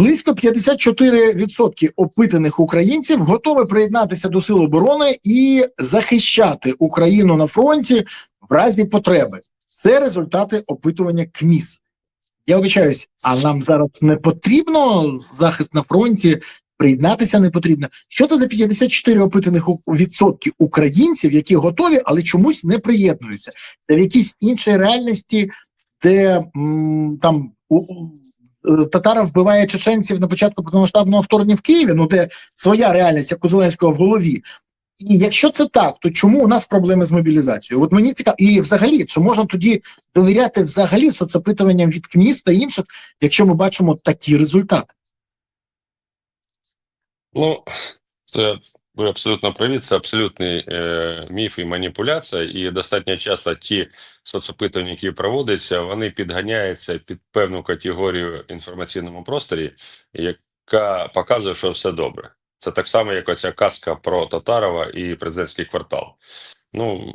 Близько 54% опитаних українців готові приєднатися до сил оборони і захищати Україну на фронті в разі потреби. Це результати опитування КМІС. Я вибачаюсь, а нам зараз не потрібно захист на фронті, приєднатися не потрібно. Що це за 54 опитаних відсотки українців, які готові, але чомусь не приєднуються? Це в якійсь іншій реальності, де м, там у, е, татара вбиває чеченців на початку повномасштабного вторгнення в Києві, ну де своя реальність, як у Зеленського в голові. І якщо це так, то чому у нас проблеми з мобілізацією? От мені цікаво, і взагалі, чи можна тоді довіряти взагалі соцопитуванням від КМІС та інших, якщо ми бачимо такі результати? Ну, це ви абсолютно праві, це абсолютний е, міф і маніпуляція, і достатньо часто ті соцопитування, які проводяться, вони підганяються під певну категорію в просторі, яка показує, що все добре. Це так само, як оця казка про Татарова і президентський квартал. Ну,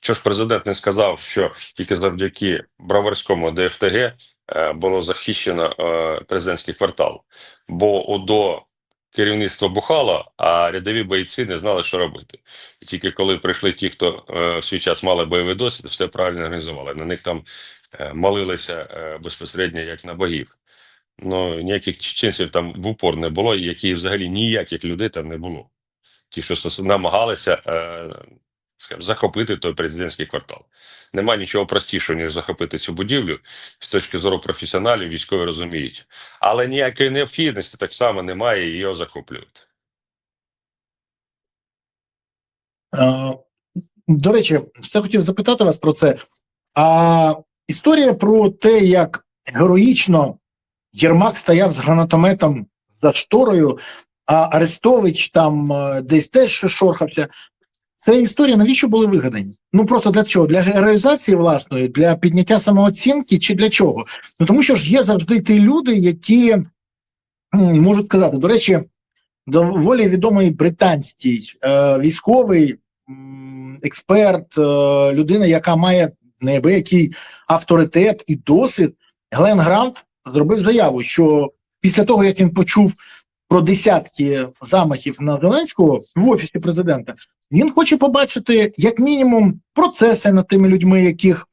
що ж президент не сказав, що тільки завдяки Броварському ДФТГ е, було захищено е, президентський квартал, бо ОДО керівництво бухало, а рядові бойці не знали, що робити. І тільки коли прийшли ті, хто е, в свій час мали бойовий досвід, все правильно організували. На них там е, молилися е, безпосередньо як на богів. Ну ніяких чеченців там в упор не було, які взагалі ніяких людей там не було. Ті, що намагалися скажімо, захопити той президентський квартал. Нема нічого простішого, ніж захопити цю будівлю з точки зору професіоналів, військові розуміють. Але ніякої необхідності так само немає і його захоплювати. Е, До речі, все хотів запитати вас про це. А історія про те, як героїчно Єрмак стояв з гранатометом за шторою, а Арестович там е, десь теж шорхався. Це історія навіщо були вигадані? Ну просто для чого? Для героїзації власної, для підняття самооцінки чи для чого? Ну тому що ж є завжди ті люди, які можуть казати. До речі, доволі відомий британський е, військовий експерт, е, людина, яка має неабиякий авторитет і досвід, Глен Грант зробив заяву, що після того, як він почув про десятки замахів на Зеленського в офісі президента, він хоче побачити як мінімум процеси над тими людьми, яких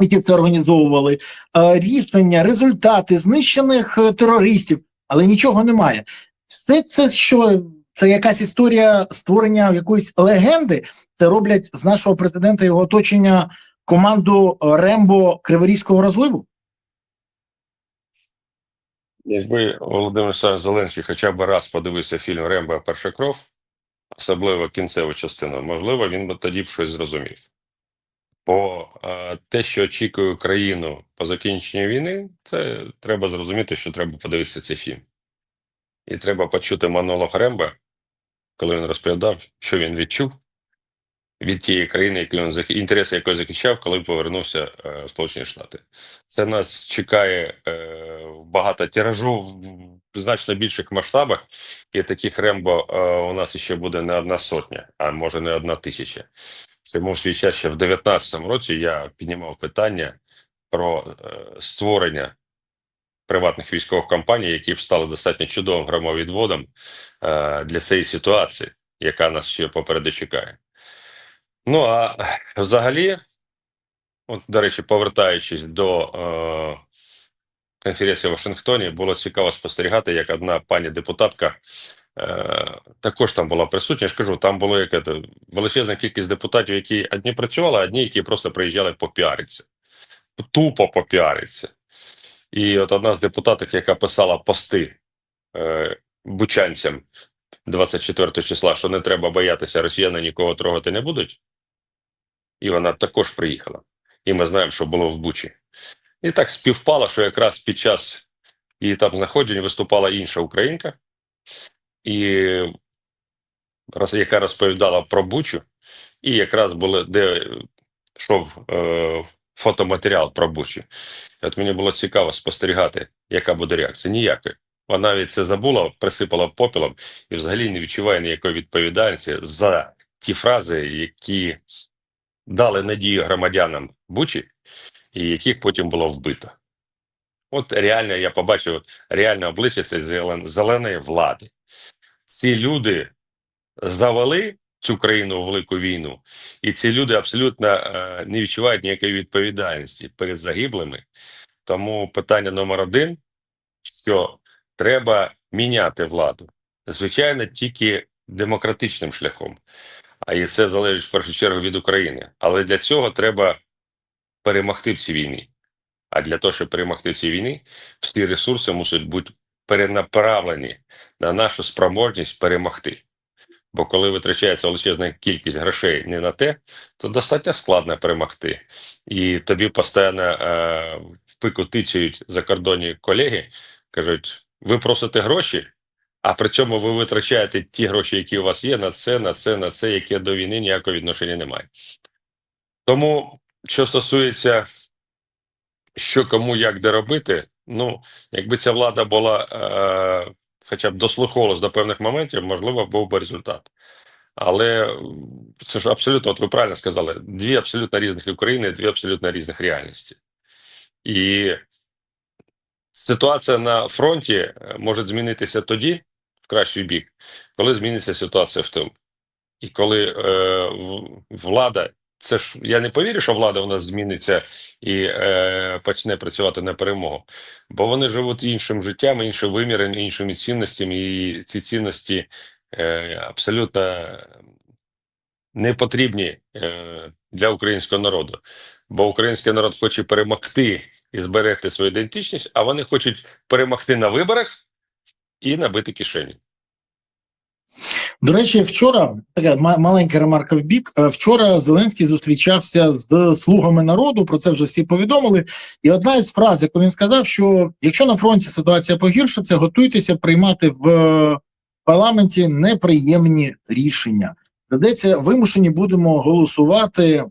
які це організовували, е, рішення, результати знищених е, терористів, але нічого немає. Все це що це якась історія створення якоїсь легенди. Це роблять з нашого президента його оточення команду е, Рембо Криворізького розливу. Якби Володимир Зеленський хоча б раз подивився фільм Рембо Перша кров, особливо кінцеву частину, можливо, він би тоді б щось зрозумів. Бо е, те, що очікує Україну по закінченню війни, це треба зрозуміти, що треба подивитися цей фільм. І треба почути монолог Ремба, коли він розповідав, що він відчув від тієї країни, які він зах... інтереси якої захищав, коли повернувся е, в Сполучені Штати. Це нас чекає е, багато тиражу в значно більших масштабах, і таких Рембо е, у нас ще буде не одна сотня, а може не одна тисяча. Тому свій ще в 19-му році я піднімав питання про створення приватних військових компаній, які б стали достатньо чудовим громовідводом для цієї ситуації, яка нас ще попереду чекає. Ну а взагалі, от, до речі, повертаючись до е, конференції в Вашингтоні, було цікаво спостерігати, як одна пані депутатка е, також там була присутня. Я ж кажу, там було як это, величезна кількість депутатів, які одні працювали, а одні, які просто приїжджали попіаритися. Тупо попіаритися. І от одна з депутаток, яка писала пости е, бучанцям 24 числа, що не треба боятися, росіяни нікого трогати не будуть. І вона також приїхала. І ми знаємо, що було в Бучі. І так співпало, що якраз під час її там знаходження виступала інша українка, і яка розповідала про Бучу, і якраз були, де йшов е, фотоматеріал про Бучу. От мені було цікаво спостерігати, яка буде реакція. Ніякої. Вона навіть це забула, присипала попелом і взагалі не відчуває ніякої відповідальності за ті фрази, які дали надію громадянам Бучі, і яких потім було вбито. От реально я побачив реальне обличчя цієї зелен- зеленої влади. Ці люди завели цю країну у велику війну, і ці люди абсолютно е, не відчувають ніякої відповідальності перед загиблими. Тому питання номер один: що треба міняти владу. Звичайно, тільки демократичним шляхом. А і це залежить в першу чергу від України. Але для цього треба перемогти в цій війні. А для того, щоб перемогти в цій війні, всі ресурси мусять бути перенаправлені на нашу спроможність перемогти. Бо коли витрачається величезна кількість грошей не на те, то достатньо складно перемогти. І тобі постійно е, в пику тицяють закордонні колеги, кажуть: ви просите гроші, а при цьому ви витрачаєте ті гроші, які у вас є, на це, на це, на це, яке до війни ніякого відношення немає. Тому, що стосується, що кому як де робити, ну, якби ця влада була е, хоча б дослуховувалась до певних моментів, можливо, був би результат. Але це ж абсолютно, от ви правильно сказали, дві абсолютно різних України, дві абсолютно різних реальності. І ситуація на фронті е, може змінитися тоді, в кращий бік, коли зміниться ситуація в тилу. І коли е, влада, це ж я не повірю, що влада у нас зміниться і е, почне працювати на перемогу, бо вони живуть іншим життям, іншим виміром, іншими цінностями, і ці цінності е, абсолютно не потрібні е, для українського народу. Бо український народ хоче перемогти і зберегти свою ідентичність, а вони хочуть перемогти на виборах і набити кишені. До речі, вчора така маленька ремарка в бік. Е, Вчора Зеленський зустрічався з слугами народу. Про це вже всі повідомили. І одна із фраз, яку він сказав, що якщо на фронті ситуація погіршиться, готуйтеся приймати в е, парламенті неприємні рішення. Ведеться, вимушені будемо голосувати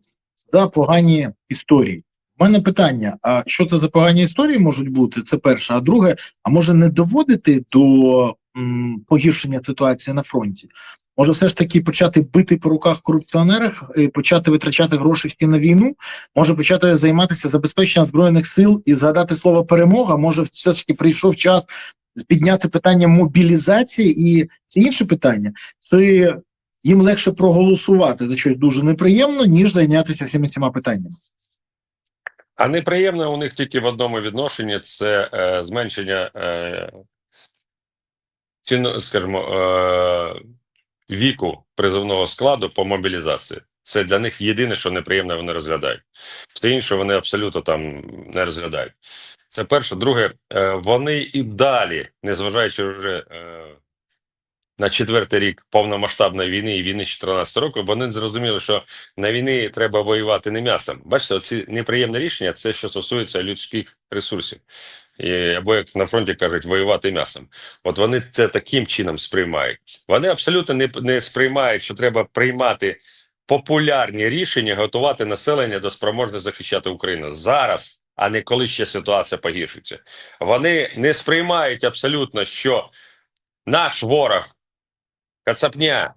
за погані історії. Мене питання: а що це за погані історії можуть бути? Це перше. А друге, а може не доводити до м, погіршення ситуації на фронті? Може, все ж таки почати бити по руках корупціонерах, і почати витрачати гроші всі на війну, може почати займатися забезпеченням збройних сил і згадати слово перемога. Може, все ж таки прийшов час підняти питання мобілізації і ці інші питання, чи їм легше проголосувати за щось дуже неприємно, ніж зайнятися всіма цими питаннями. А неприємне у них тільки в одному відношенні це е, зменшення е, ціну, скажімо, е, віку призовного складу по мобілізації. Це для них єдине, що неприємне вони розглядають. Все інше вони абсолютно там не розглядають. Це перше. Друге, е, вони і далі, незважаючи вже е, на четвертий рік повномасштабної війни і війни 14 року, вони зрозуміли, що на війні треба воювати не м'ясом. Бачите, ці неприємне рішення це що стосується людських ресурсів. І, або як на фронті кажуть, воювати м'ясом. От вони це таким чином сприймають. Вони абсолютно не, не сприймають, що треба приймати популярні рішення, готувати населення до спроможності захищати Україну зараз, а не коли ще ситуація погіршиться. Вони не сприймають абсолютно, що наш ворог Кацапня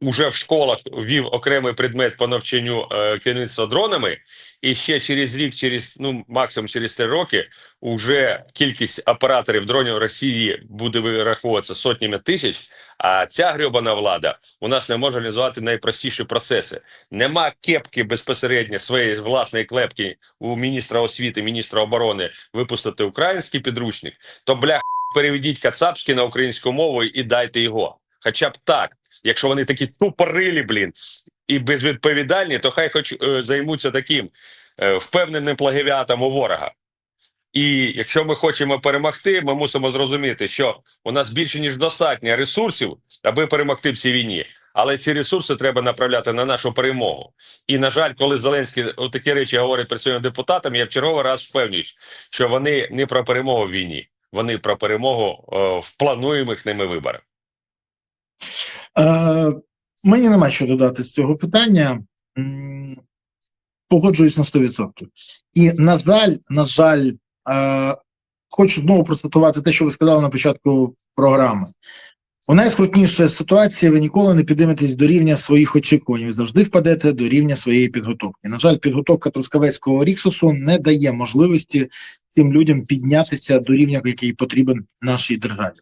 уже в школах ввів окремий предмет по навчанню е, керівництва дронами, і ще через рік, через ну максимум через три роки, уже кількість операторів дронів Росії буде вираховуватися сотнями тисяч. А ця грьобана влада у нас не може реалізувати найпростіші процеси. Нема кепки безпосередньо своєї власної клепки у міністра освіти, міністра оборони випустити український підручник. То бля переведіть кацапський на українську мову і дайте його. Хоча б так, якщо вони такі тупорилі, блін, і безвідповідальні, то хай хоч е, займуться таким е, впевненим плагіатом у ворога. І якщо ми хочемо перемогти, ми мусимо зрозуміти, що у нас більше ніж достатньо ресурсів, аби перемогти в цій війні. Але ці ресурси треба направляти на нашу перемогу. І на жаль, коли Зеленський такі речі говорить перед своїми депутатами, я в черговий раз впевнююсь, що вони не про перемогу в війні, вони про перемогу е, в плануємих ними виборах. Е, мені нема що додати з цього питання. Погоджуюсь на 100%. І, на жаль, на жаль, е, хочу знову процитувати те, що ви сказали на початку програми. У найскрутнішій ситуації ви ніколи не підійметесь до рівня своїх очікувань. Ви завжди впадете до рівня своєї підготовки. На жаль, підготовка Трускавецького Ріксусу не дає можливості тим людям піднятися до рівня, який потрібен нашій державі.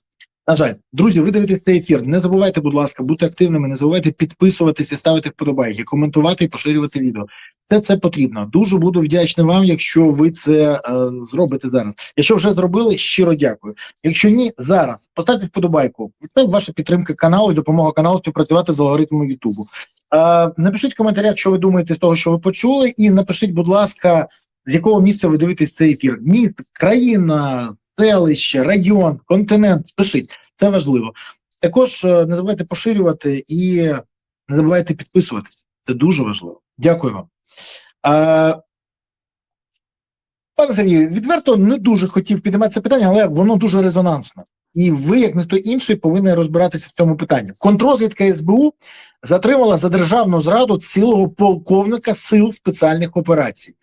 На жаль, друзі, ви дивитесь цей ефір. Не забувайте, будь ласка, бути активними, не забувайте підписуватися, ставити вподобайки, коментувати і поширювати відео. Це це потрібно. Дуже буду вдячний вам, якщо ви це е, зробите зараз. Якщо вже зробили, щиро дякую. Якщо ні, зараз поставте вподобайку. Це ваша підтримка каналу і допомога каналу співпрацювати з алгоритмами Ютубу. Е, напишіть в коментарях, що ви думаєте з того, що ви почули, і напишіть, будь ласка, з якого місця ви дивитесь цей ефір. Міст, країна, селище, регіон, континент. Пишіть, це важливо. Також е, не забувайте поширювати і не забувайте підписуватись. Це дуже важливо. Дякую вам. Пане Сергію, відверто не дуже хотів піднімати це питання, але воно дуже резонансне. І ви, як ніхто інший, повинні розбиратися в цьому питанні. Контрозвідка СБУ затримала за державну зраду цілого полковника сил спеціальних операцій.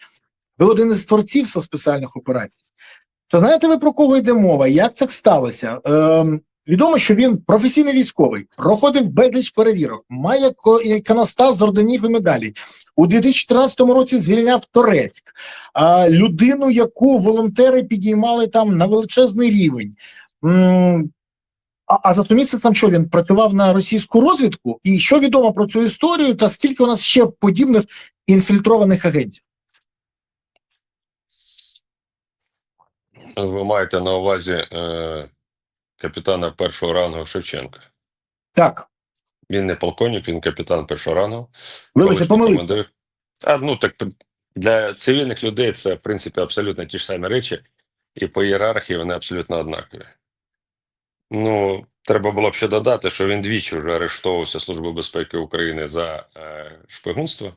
Ви один із творців сил спеціальних операцій. То знаєте ви про кого йде мова? Як це сталося? Ем, відомо, що він професійний військовий, проходив безліч перевірок, має ко- іконостас з орденів і медалей. У 2014 році звільняв Торецьк, а, людину, яку волонтери підіймали там на величезний рівень. А, а за місяцем що він працював на російську розвідку? І що відомо про цю історію, та скільки у нас ще подібних інфільтрованих агентів? Ви маєте на увазі е, капітана першого рангу Шевченка. Так, Він не полковник, він капітан першого рангу. вибачте, колишній помилуй. командир. А, ну так для цивільних людей це, в принципі, абсолютно ті ж самі речі, і по ієрархії вони абсолютно однакові. Ну, треба було б ще додати, що він двічі вже арештовувався Службою безпеки України за е, шпигунство.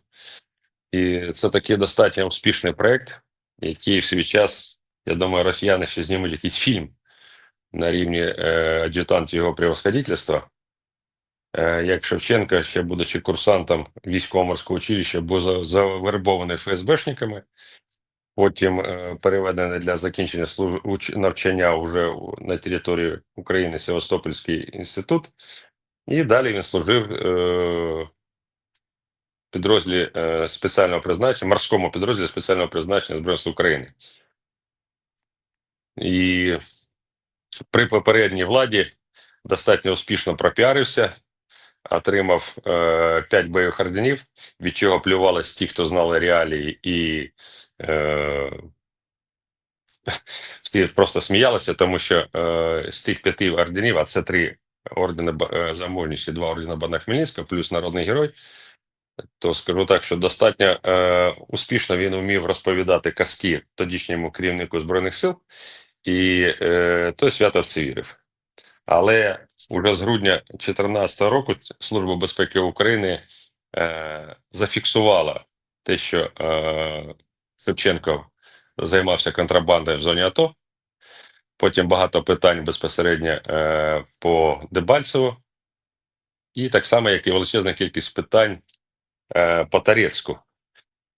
І це такий достатньо успішний проєкт, який в свій час, я думаю, росіяни ще знімуть якийсь фільм на рівні е, ад'ютантів його превосходительства. Е, як Шевченка, ще будучи курсантом військово-морського училища, був завербований ФСБшниками, потім е, переведений для закінчення служ... уч... навчання вже на території України Севастопольський інститут, і далі він служив е... підрозділі е... спеціального призначення, морському підрозділі спеціального призначення Збройних України. І при попередній владі достатньо успішно пропіарився, отримав е, 5 бойових орденів, від чого плювались ті, хто знали реалії, і е, всі просто сміялися, тому що е, з тих п'яти орденів, а це три ордени е, за мужність і два ордени Богдана Хмельницького, плюс народний герой. То скажу так, що достатньо е, успішно він вмів розповідати казки тодішньому керівнику збройних сил, і е, той свято в вірив. Але вже з грудня 2014 року Служба безпеки України е, зафіксувала те, що е, Шевченко займався контрабандою в зоні АТО. Потім багато питань безпосередньо е, по Дебальцеву, і так само, як і величезна кількість питань е, по Тарецьку.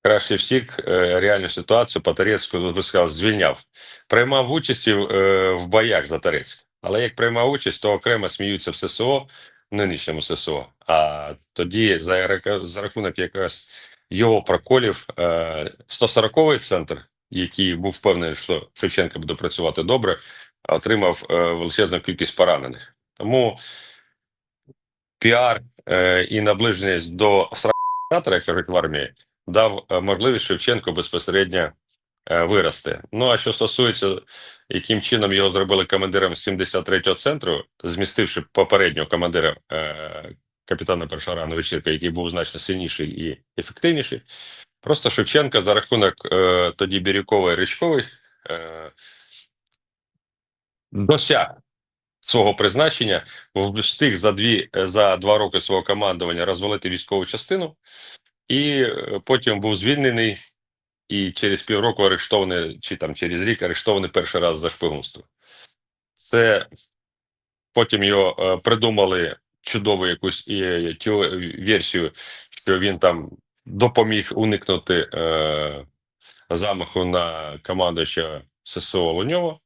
Краще всіх е, реальну ситуацію по Тарецьку звільняв. Приймав участь е, в боях за Тарецьк. Але як приймав участь, то окремо сміються в ССО, нинішньому ССО. А тоді за, за рахунок якраз його проколів е, 140-й центр, який був впевнений, що Шевченко буде працювати добре, отримав е, величезну кількість поранених. Тому піар е, і наближеність до сратора, як кажуть в армії, дав е, можливість Шевченку безпосередньо е, вирости. Ну а що стосується, яким чином його зробили командиром 73-го центру, змістивши попереднього командира е, капітана першого рану вечірка, який був значно сильніший і ефективніший. Просто Шевченка за рахунок тоді Бірюкової Річкової досяг свого призначення, встиг за дві за два роки свого командування розвалити військову частину, і е, потім був звільнений і через півроку арештований, чи там через рік арештований перший раз за шпигунство. Це потім його е, придумали чудову якусь е, тю- версію, що він там допоміг уникнути е, замаху на командуюча ССО Луньова.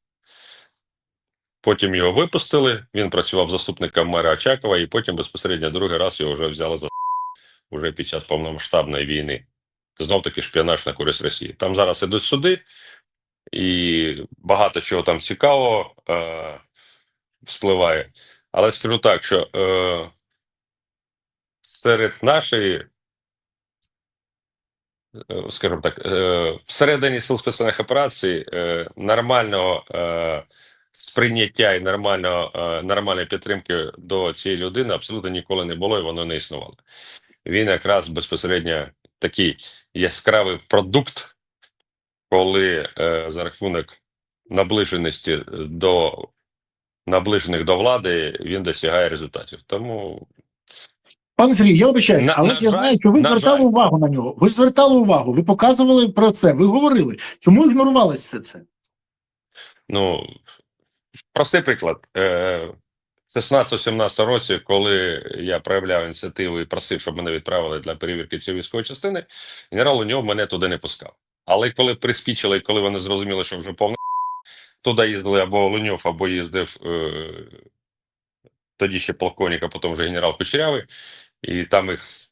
Потім його випустили. Він працював заступником мера Очакова, і потім безпосередньо другий раз його вже взяли за уже під час повномасштабної війни. Знов таки шпіонаж на користь Росії. Там зараз ідуть суди, і багато чого там цікавого е, вспливає. Але скажу так, що е, серед нашої, е, скажімо так, е, всередині сил спеціальних операцій е, нормального е, сприйняття і нормального, е, нормальної підтримки до цієї людини абсолютно ніколи не було і воно не існувало. Він якраз безпосередньо такий яскравий продукт, коли е, за рахунок наближеності до наближених до влади він досягає результатів. Тому Пане Сергій, я обіцяю, але на ж я жаль, знаю, що ви звертали жаль. увагу на нього. Ви звертали увагу, ви показували про це, ви говорили. Чому ігнорувалося все це? Ну, простий приклад. Е, 16-17 році, коли я проявляв ініціативу і просив, щоб мене відправили для перевірки цієї військової частини, генерал Луньов мене туди не пускав. Але коли приспічили, і коли вони зрозуміли, що вже повна туди їздили або Луньов, або їздив е, тоді ще полковник, а потім вже генерал Кучерявий, і там їх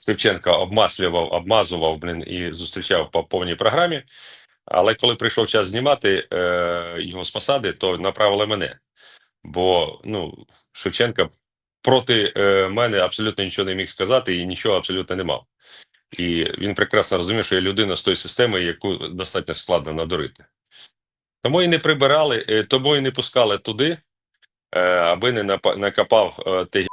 Шевченко обмаслював, обмазував блін, і зустрічав по повній програмі. Але коли прийшов час знімати е, його з посади, то направили мене. Бо ну, Шевченко проти е, мене абсолютно нічого не міг сказати і нічого абсолютно не мав. І він прекрасно розумів, що я людина з тої системи, яку достатньо складно надурити. Тому і не прибирали, е, тому і не пускали туди, е, аби не накопав е, те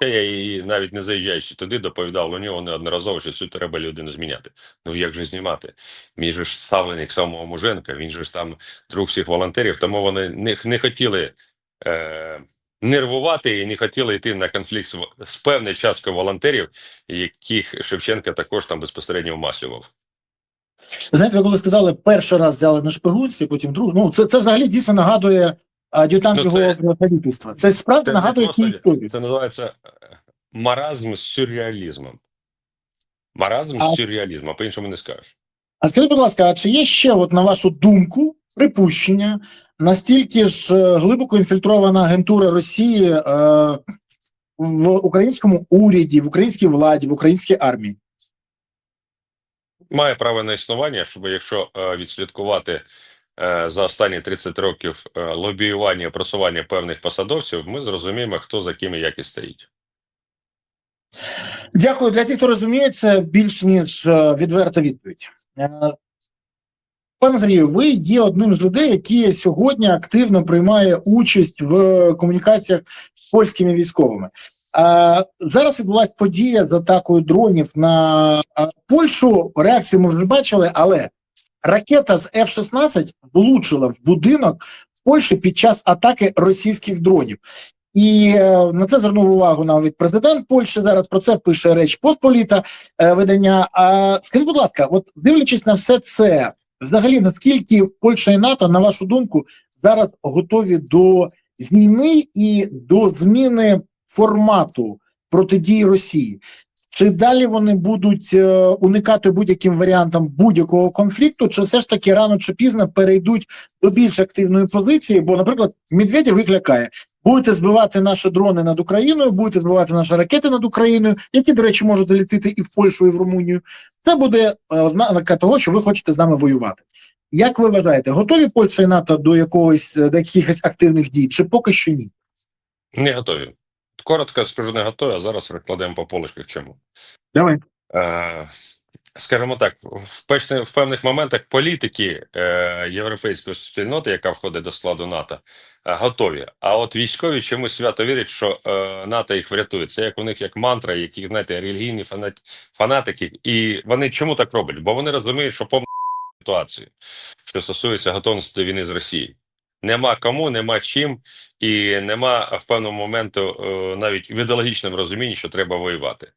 я і навіть не заїжджаючи туди, доповідав у нього неодноразово, що цю треба людину зміняти. Ну як же знімати? Він же ж ставленик самого Муженка, він же ж там друг всіх волонтерів, тому вони не, не хотіли е, нервувати і не хотіли йти на конфлікт з, з певною часткою волонтерів, яких Шевченка також там безпосередньо вмаслював. Знаєте, коли сказали, перший раз взяли на шпигунці, потім друг. Ну це, це взагалі дійсно нагадує ад'ютант Ну, його правительства. Це справді Це нагадує просто- історію. Це називається е, маразм з сюрреалізмом. Маразм А- з сюрреалізмом, а по-іншому не скажеш. А скажіть, будь ласка, а чи є ще, от на вашу думку, припущення, настільки ж е, глибоко інфільтрована агентура Росії е, в українському уряді, в українській владі, в українській армії? Має право на існування, щоб якщо е, відслідкувати е, за останні 30 років е, лобіювання і просування певних посадовців, ми зрозуміємо, хто за ким і як і стоїть. Дякую для тих, хто розуміє, це більш ніж відверта відповідь. Е, Пане Сергію, ви є одним з людей, які сьогодні активно приймає участь в комунікаціях з польськими військовими. А зараз відбулася подія з атакою дронів на а, Польщу. Реакцію ми вже бачили, але ракета з F-16 влучила в будинок Польщі під час атаки російських дронів. І е, на це звернув увагу навіть президент Польщі. Зараз про це пише Реч Посполіта е, видання. А скажіть, будь ласка, от дивлячись на все це, взагалі наскільки Польща і НАТО, на вашу думку, зараз готові до війни і до зміни формату протидії Росії? Чи далі вони будуть е, уникати будь-яким варіантам будь-якого конфлікту, чи все ж таки рано чи пізно перейдуть до більш активної позиції? Бо, наприклад, Медведєв їх лякає. Будете збивати наші дрони над Україною, будете збивати наші ракети над Україною, які, до речі, можуть залітити і в Польщу, і в Румунію. Це буде е, ознака того, що ви хочете з нами воювати. Як ви вважаєте, готові Польща і НАТО до якогось е, до якихось активних дій, чи поки що ні? Не готові. Коротко скажу, не готові, а зараз розкладемо по полочках чому. Давай. Е, скажімо так, в, певних, в певних моментах політики е, європейської спільноти, яка входить до складу НАТО, е, готові. А от військові чомусь свято вірять, що е, НАТО їх врятує. Це як у них як мантра, які знаєте, релігійні фанат, фанатики. І вони чому так роблять? Бо вони розуміють, що повна ситуацію, що стосується готовності до війни з Росією. Нема кому, нема чим, і нема в певному моменту е, навіть в ідеологічному розумінні, що треба воювати.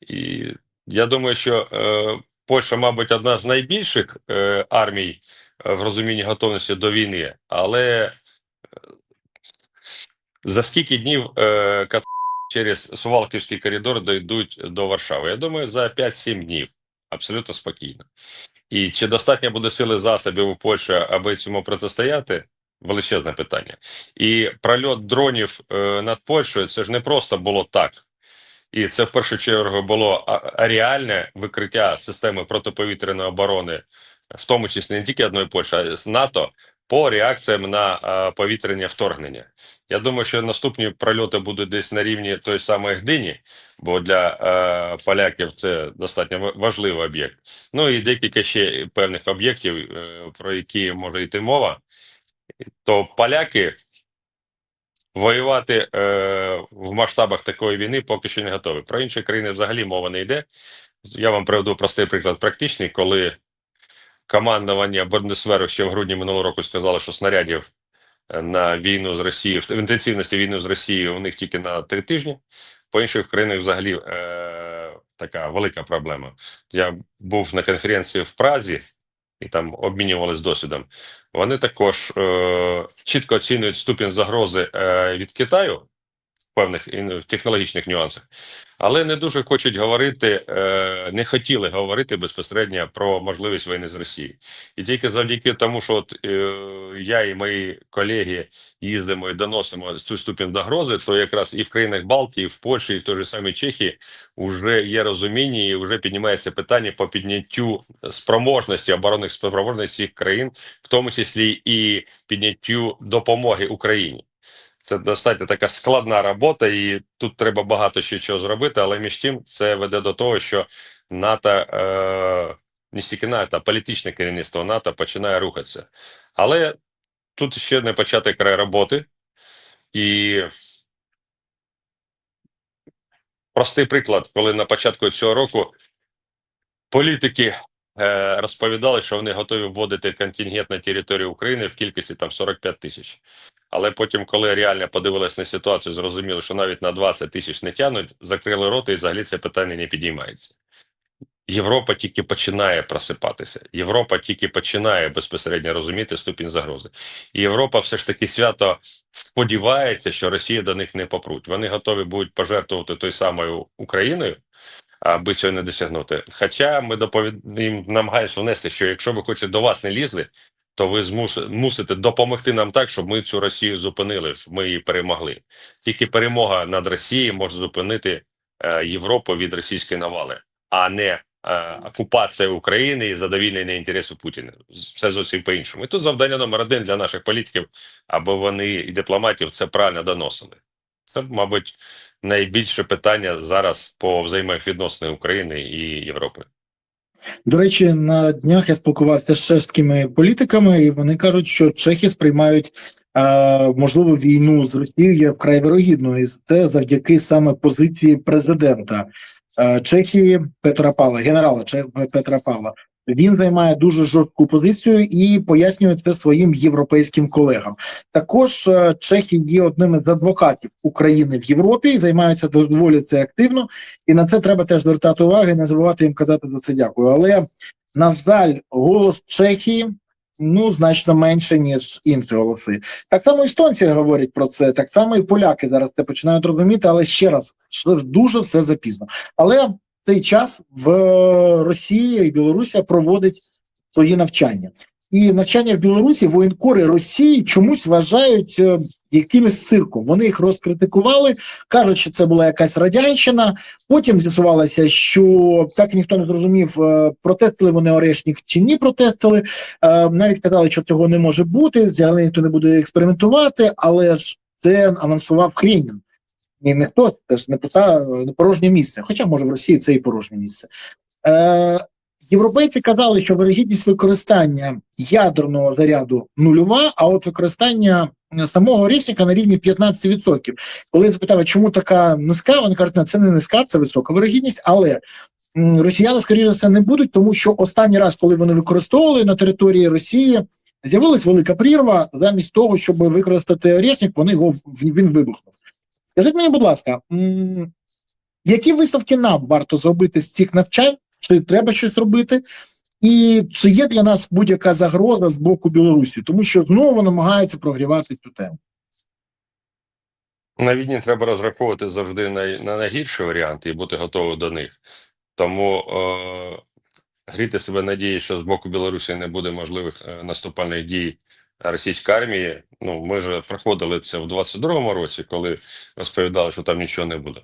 І я думаю, що е, Польща, мабуть, одна з найбільших е, армій е, в розумінні готовності до війни, але е, за скільки днів е, через Сувалківський коридор дійдуть до Варшави? Я думаю, за 5-7 днів абсолютно спокійно. І чи достатньо буде сили засобів у Польщі, аби цьому протистояти? величезне питання. І прольот дронів е, над Польщею це ж не просто було так. І це в першу чергу було а- а реальне викриття системи протиповітряної оборони, в тому числі не тільки одної Польщі, а й з НАТО, по реакціям на а, повітряне вторгнення. Я думаю, що наступні прольоти будуть десь на рівні той самої Гдині, бо для е, поляків це достатньо важливий об'єкт. Ну і декілька ще певних об'єктів, е, про які може йти мова. То поляки воювати е, в масштабах такої війни поки що не готові. Про інші країни взагалі мова не йде. Я вам приведу простий приклад практичний, коли командування Бундесверу ще в грудні минулого року сказало, що снарядів е, на війну з Росією в інтенсивності війни з Росією у них тільки на три тижні. По інших країнах взагалі е, така велика проблема. Я був на конференції в Празі і там обмінювалися досвідом. Вони також е, чітко оцінюють ступінь загрози е, від Китаю певних технологічних нюансах, але не дуже хочуть говорити, е, не хотіли говорити безпосередньо про можливість війни з Росією. І тільки завдяки тому, що от, е, я і мої колеги їздимо і доносимо цю ступінь загрози, то якраз і в країнах Балтії, і в Польщі, і в той же самій Чехії вже є розуміння, і вже піднімається питання по підняттю спроможності оборонних спроможностей цих країн, в тому числі і підняттю допомоги Україні. Це достатньо така складна робота, і тут треба багато ще чого зробити. Але між тим це веде до того, що НАТО е, не стільки НАТО, а політичне керівництво НАТО починає рухатися. Але тут ще не початий край роботи, і простий приклад, коли на початку цього року політики розповідали, що вони готові вводити контингент на територію України в кількості там 45 тисяч. Але потім, коли реально подивилися на ситуацію, зрозуміли, що навіть на 20 тисяч не тягнуть, закрили роти і взагалі це питання не підіймається. Європа тільки починає просипатися. Європа тільки починає безпосередньо розуміти ступінь загрози. І Європа все ж таки свято сподівається, що Росія до них не попруть. Вони готові будуть пожертвувати той самою Україною, аби цього не досягнути. Хоча ми доповід... їм намагаємося внести, що якщо ви хочете до вас не лізли, то ви змус... мусите допомогти нам так, щоб ми цю Росію зупинили, щоб ми її перемогли. Тільки перемога над Росією може зупинити е, Європу від російської навали, а не е, окупація України і задовільнення інтересу Путіна. Все зовсім по-іншому. І тут завдання номер один для наших політиків, аби вони і дипломатів це правильно доносили. Це, мабуть, найбільше питання зараз по взаємовідносинах України і Європи. До речі, на днях я спілкувався з чеськими політиками, і вони кажуть, що чехи сприймають е, можливу війну з Росією є вкрай вирогідною, і це завдяки саме позиції президента е, Чехії Петра Павла, генерала Чех- Петра Павла. Він займає дуже жорстку позицію і пояснює це своїм європейським колегам. Також е, чехи є одним із адвокатів України в Європі і займаються доволі це активно. І на це треба теж звертати увагу і не забувати їм казати за це дякую. Але на жаль, голос Чехії ну значно менше ніж інші голоси. Так само естонці говорять про це, так само і поляки зараз це починають розуміти. Але ще раз дуже все запізно. Але цей час в Росії і Білорусі проводить свої навчання. І навчання в Білорусі воєнкори Росії чомусь вважають е, якимось цирком. Вони їх розкритикували, кажуть, що це була якась радянщина. Потім з'ясувалося, що так ніхто не зрозумів, е, протестили вони Орешнік чи ні протестили. Е, Навіть казали, що цього не може бути, взагалі ніхто не буде експериментувати, але ж це анонсував Хренін. І не хто, це ж не пуста, не порожнє місце. Хоча, може, в Росії це і порожнє місце. Е, Європейці казали, що вирогідність використання ядерного заряду нульова, а от використання самого річника на рівні 15%. Коли я запитав, чому така низька, вони кажуть, «Ні, це не низька, це висока вирогідність, але росіяни, скоріше за все, не будуть, тому що останній раз, коли вони використовували на території Росії, з'явилась велика прірва. Замість того, щоб використати річник, вони його він вибухнув. Скажіть мені, будь ласка, які висновки нам варто зробити з цих навчань? Чи треба щось робити? І чи є для нас будь-яка загроза з боку Білорусі, тому що знову намагаються прогрівати цю тему. На війні треба розраховувати завжди на, на найгірші варіанти і бути готовим до них. Тому е, гріти себе надії, що з боку Білорусі не буде можливих е, наступальних дій російської армії. Ну, ми ж проходили це в 22-му році, коли розповідали, що там нічого не буде.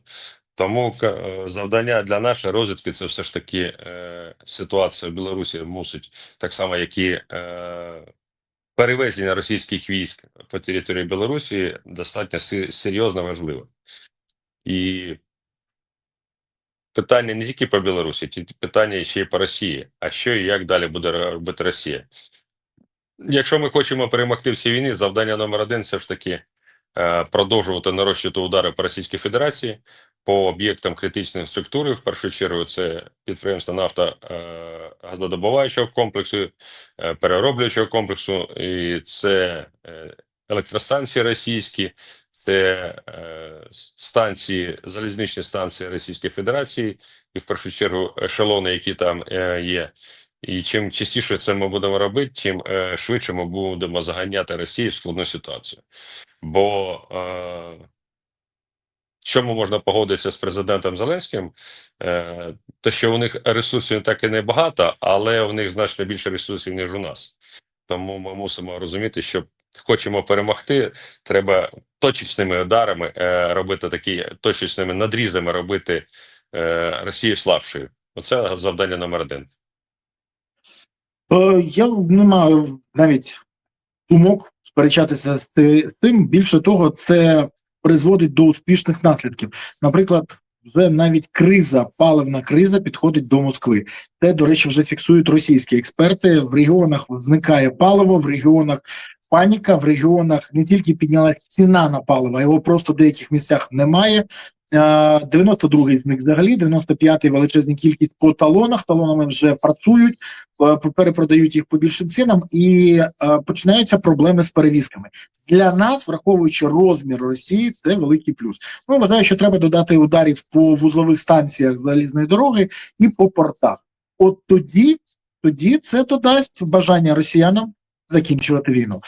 Тому е, завдання для нашої розвідки це все ж таки е, ситуація в Білорусі мусить так само, як і е, перевезення російських військ по території Білорусі достатньо серйозно важливо. І питання не тільки по Білорусі, ті питання ще й по Росії. А що і як далі буде робити Росія? Якщо ми хочемо перемогти в цій війні, завдання номер один все ж таки е, продовжувати нарощувати удари по Російській Федерації по об'єктам критичної структури. В першу чергу це підприємства нафта е, газодобуваючого комплексу, е, перероблюючого комплексу, і це електростанції російські, це станції, залізничні станції Російської Федерації, і в першу чергу ешелони, які там є. І чим частіше це ми будемо робити, тим е, швидше ми будемо заганяти Росію в складну ситуацію. Бо е, чому можна погодитися з президентом Зеленським, е, те, що у них ресурсів так і небагато, але у них значно більше ресурсів, ніж у нас. Тому ми мусимо розуміти, що хочемо перемогти, треба точечними ударами е, робити такі точечними надрізами робити е, Росію слабшою. Оце завдання номер один. Е, Я не маю навіть думок сперечатися з ти- тим. Більше того, це призводить до успішних наслідків. Наприклад, вже навіть криза, паливна криза підходить до Москви. Це, до речі, вже фіксують російські експерти. В регіонах зникає паливо, в регіонах паніка, в регіонах не тільки піднялась ціна на паливо, його просто в деяких місцях немає. Е, 92-й з них взагалі, 95-й величезна кількість по талонах. Талонами вже працюють, е, перепродають їх по більшим цінам, і е, починаються проблеми з перевізками. Для нас, враховуючи розмір Росії, це великий плюс. Ну вважаю, що треба додати ударів по вузлових станціях залізної дороги і по портах. От тоді, тоді це додасть бажання росіянам закінчувати війну.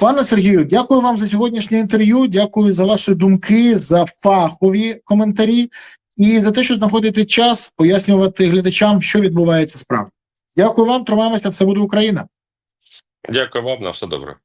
Пане Сергію, дякую вам за сьогоднішнє інтерв'ю. Дякую за ваші думки, за фахові коментарі і за те, що знаходите час пояснювати глядачам, що відбувається справді. Дякую вам, тримаємося, все буде Україна. Дякую вам, на все добре.